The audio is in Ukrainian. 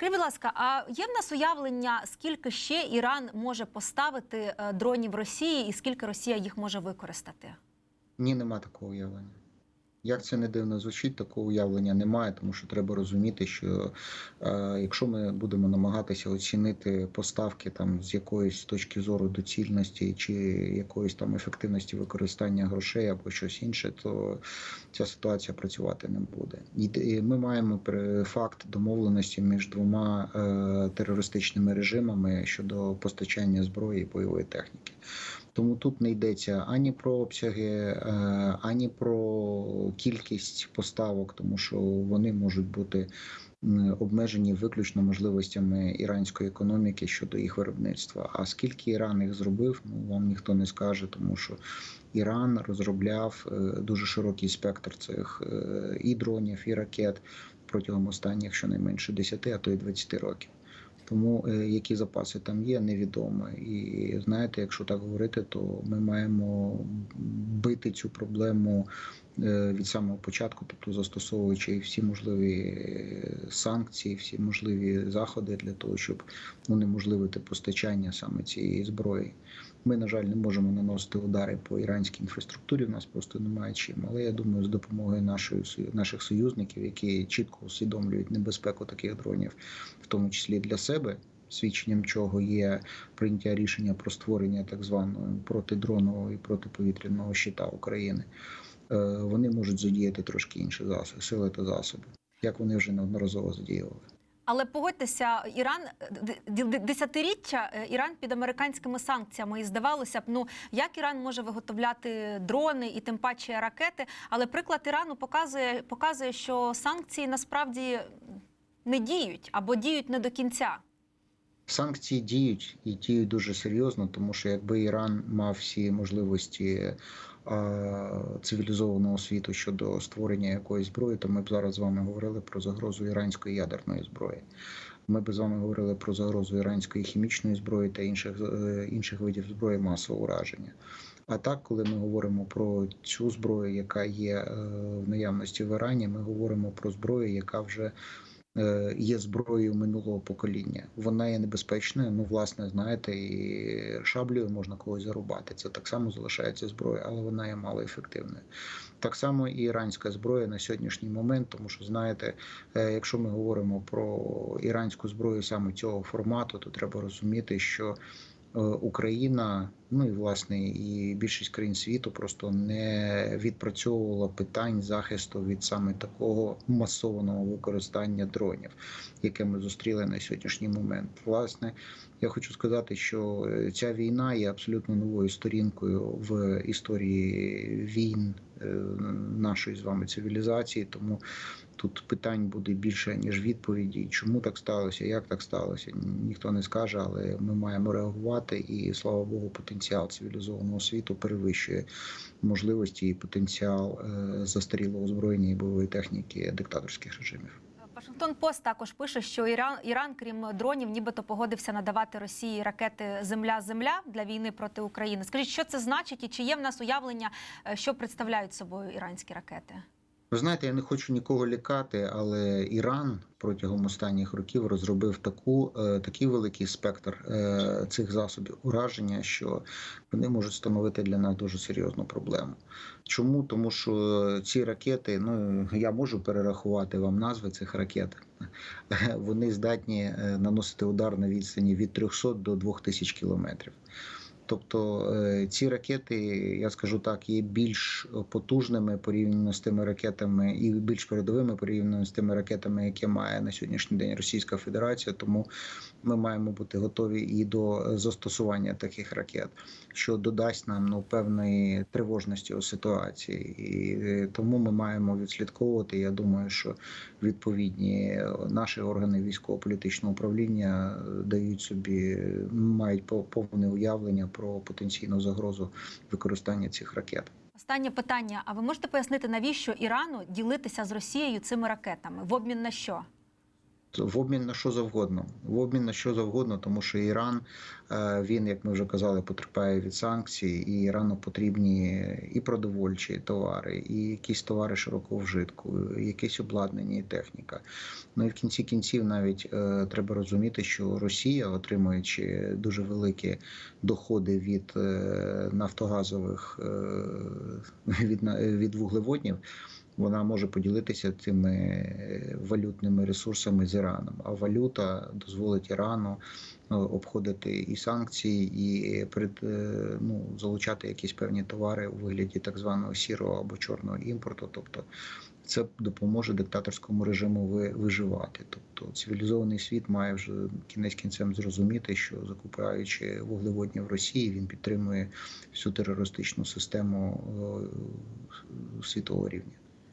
Скажіть, будь ласка, а є в нас уявлення, скільки ще Іран може поставити е, дронів Росії, і скільки Росія їх може використати? Ні, нема такого уявлення. Як це не дивно звучить, такого уявлення немає, тому що треба розуміти, що е, якщо ми будемо намагатися оцінити поставки там з якоїсь точки зору доцільності чи якоїсь там ефективності використання грошей або щось інше, то ця ситуація працювати не буде. І ми маємо факт домовленості між двома е, терористичними режимами щодо постачання зброї і бойової техніки. Тому тут не йдеться ані про обсяги, е, ані про кількість поставок, тому що вони можуть бути обмежені виключно можливостями іранської економіки щодо їх виробництва. А скільки Іран їх зробив, ну вам ніхто не скаже, тому що Іран розробляв е, дуже широкий спектр цих е, і дронів, і ракет протягом останніх щонайменше 10, а то й 20 років. Тому е, які запаси там є, невідомо. І знаєте, якщо так говорити, то ми маємо бити цю проблему від самого початку, тобто застосовуючи всі можливі е, санкції, всі можливі заходи для того, щоб унеможливити постачання саме цієї зброї. Ми, на жаль, не можемо наносити удари по іранській інфраструктурі. У нас просто немає чим. Але я думаю, з допомогою нашої наших союзників, які чітко усвідомлюють небезпеку таких дронів, в тому числі для себе. Свідченням чого є прийняття рішення про створення так званого протидронового і протиповітряного щита України. Е, Вони можуть задіяти трошки інші засоби, сили та засоби, як вони вже неодноразово задіювали. Але погодьтеся, Іран десятиріччя е, Іран під американськими санкціями, і здавалося б, ну як Іран може виготовляти дрони і тим паче ракети. Але приклад Ірану показує, показує, що санкції насправді не діють або діють не до кінця. Санкції діють і діють дуже серйозно, тому що якби Іран мав всі можливості цивілізованого світу щодо створення якоїсь зброї, то ми б зараз з вами говорили про загрозу іранської ядерної зброї. Ми б з вами говорили про загрозу іранської хімічної зброї та інших е, інших видів зброї масового ураження. А так, коли ми говоримо про цю зброю, яка є е, в наявності в Ірані, ми говоримо про зброю, яка вже е, є зброєю минулого покоління. Вона є небезпечною. Ну, власне, знаєте, і шаблею можна когось зарубати. Це так само залишається зброя, але вона є малоефективною. Так само і іранська зброя на сьогоднішній момент, тому що знаєте, е, якщо ми говоримо про іранську зброю саме цього формату, то треба розуміти, що е, Україна, ну і власне і більшість країн світу просто не відпрацьовувала питань захисту від саме такого масованого використання дронів, яке ми зустріли на сьогоднішній момент. Власне, я хочу сказати, що е, ця війна є абсолютно новою сторінкою в історії війн е, нашої з вами цивілізації, тому тут питань буде більше ніж відповіді. Чому так сталося, як так сталося, ніхто не скаже, але ми маємо реагувати. І слава Богу, потенціал цивілізованого світу перевищує можливості і потенціал е, застарілого озброєння і бойової техніки диктаторських режимів. Вашингтон Пост також пише, що Іран, Іран, крім дронів, нібито погодився надавати Росії ракети Земля-Земля для війни проти України. Скажіть, що це значить, і чи є в нас уявлення, е, що представляють собою іранські ракети? Ви знаєте, я не хочу нікого лякати, але Іран протягом останніх років розробив таку, е, такий великий спектр е, цих засобів ураження, що вони можуть становити для нас дуже серйозну проблему. Чому? Тому що ці ракети, ну я можу перерахувати вам назви цих ракет. Вони здатні е, наносити удар на відстані від 300 до 2000 кілометрів. Тобто е, ці ракети, я скажу так, є більш потужними порівняно з тими ракетами і більш передовими порівняно з тими ракетами, які має на сьогоднішній день Російська Федерація. Тому ми маємо бути готові і до застосування таких ракет, що додасть нам ну певної тривожності у ситуації, і е, тому ми маємо відслідковувати. Я думаю, що відповідні наші органи військово-політичного управління дають собі мають по- повне уявлення про потенційну загрозу використання цих ракет. Останнє питання: а ви можете пояснити, навіщо Ірану ділитися з Росією цими ракетами? В обмін на що? В обмін на що завгодно. В обмін на що завгодно, тому що Іран, е, він, як ми вже казали, потерпає від санкцій, і Ірану потрібні і продовольчі товари, і якісь товари широкого вжитку, якесь обладнання і техніка. Ну і в кінці кінців навіть е, треба розуміти, що Росія, отримуючи дуже великі доходи від е, нафтогазових від, від вуглеводнів, вона може поділитися цими е, валютними ресурсами з Іраном. А валюта дозволить Ірану е, обходити і санкції, і е, ну, залучати якісь певні товари у вигляді так званого сірого або чорного імпорту. Тобто це допоможе диктаторському режиму ви- виживати. Тобто цивілізований світ має вже кінець кінцем зрозуміти, що закупаючи вуглеводні в Росії, він підтримує всю терористичну систему світового рівня.